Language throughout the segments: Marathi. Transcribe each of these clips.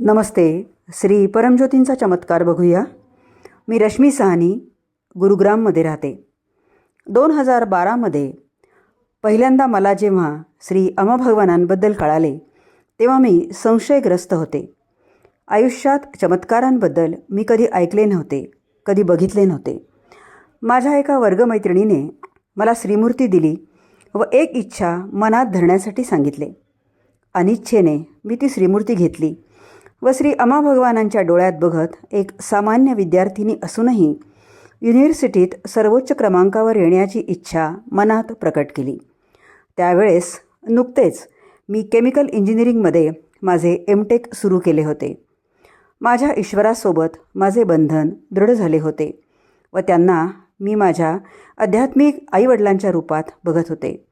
नमस्ते श्री परमज्योतींचा चमत्कार बघूया. मी रश्मी सहानी गुरुग्राममध्ये राहते. दोन हजार बारामध्ये पहिल्यांदा मला जेव्हा श्री अमभगवानांबद्दल कळाले तेव्हा मी संशयग्रस्त होते. आयुष्यात चमत्कारांबद्दल मी कधी ऐकले नव्हते कधी बघितले नव्हते. माझ्या एका वर्गमैत्रिणीने मला श्रीमूर्ती दिली व एक इच्छा मनात धरण्यासाठी सांगितले. अनिच्छेने मी ती श्रीमूर्ती घेतली. व श्री अमा भगवानांच्या डोळ्यात बघत एक सामान्य विद्यार्थिनी असूनही युनिव्हर्सिटीत सर्वोच्च क्रमांकावर येण्याची इच्छा मनात प्रकट केली. त्यावेळेस नुकतेच मी केमिकल इंजिनिअरिंगमध्ये माझे एम टेक सुरू केले होते. माझ्या ईश्वरासोबत माझे बंधन दृढ झाले होते व त्यांना मी माझ्या आध्यात्मिक आईवडिलांच्या रूपात बघत होते.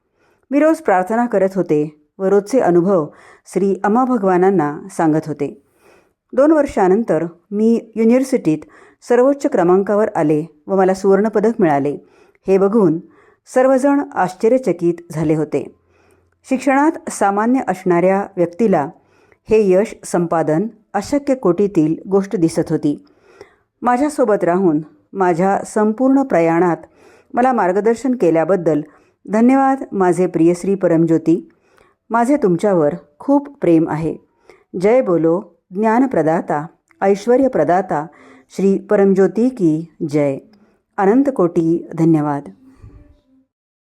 मी रोज प्रार्थना करत होते व रोजचे अनुभव श्री अमा भगवानांना सांगत होते. दोन वर्षानंतर मी युनिव्हर्सिटीत सर्वोच्च क्रमांकावर आले व मला सुवर्णपदक मिळाले. हे बघून सर्वजण आश्चर्यचकित झाले होते. शिक्षणात सामान्य असणाऱ्या व्यक्तीला हे यश संपादन अशक्य कोटीतील गोष्ट दिसत होती. माझ्यासोबत राहून माझ्या संपूर्ण प्रयाणात मला मार्गदर्शन केल्याबद्दल धन्यवाद माझे प्रियश्री परमज्योती. माझे तुमच्यावर खूप प्रेम आहे. जय बोलो ज्ञानप्रदाता ऐश्वर्यप्रदाता श्री परमज्योती की जय। अनंत कोटी धन्यवाद।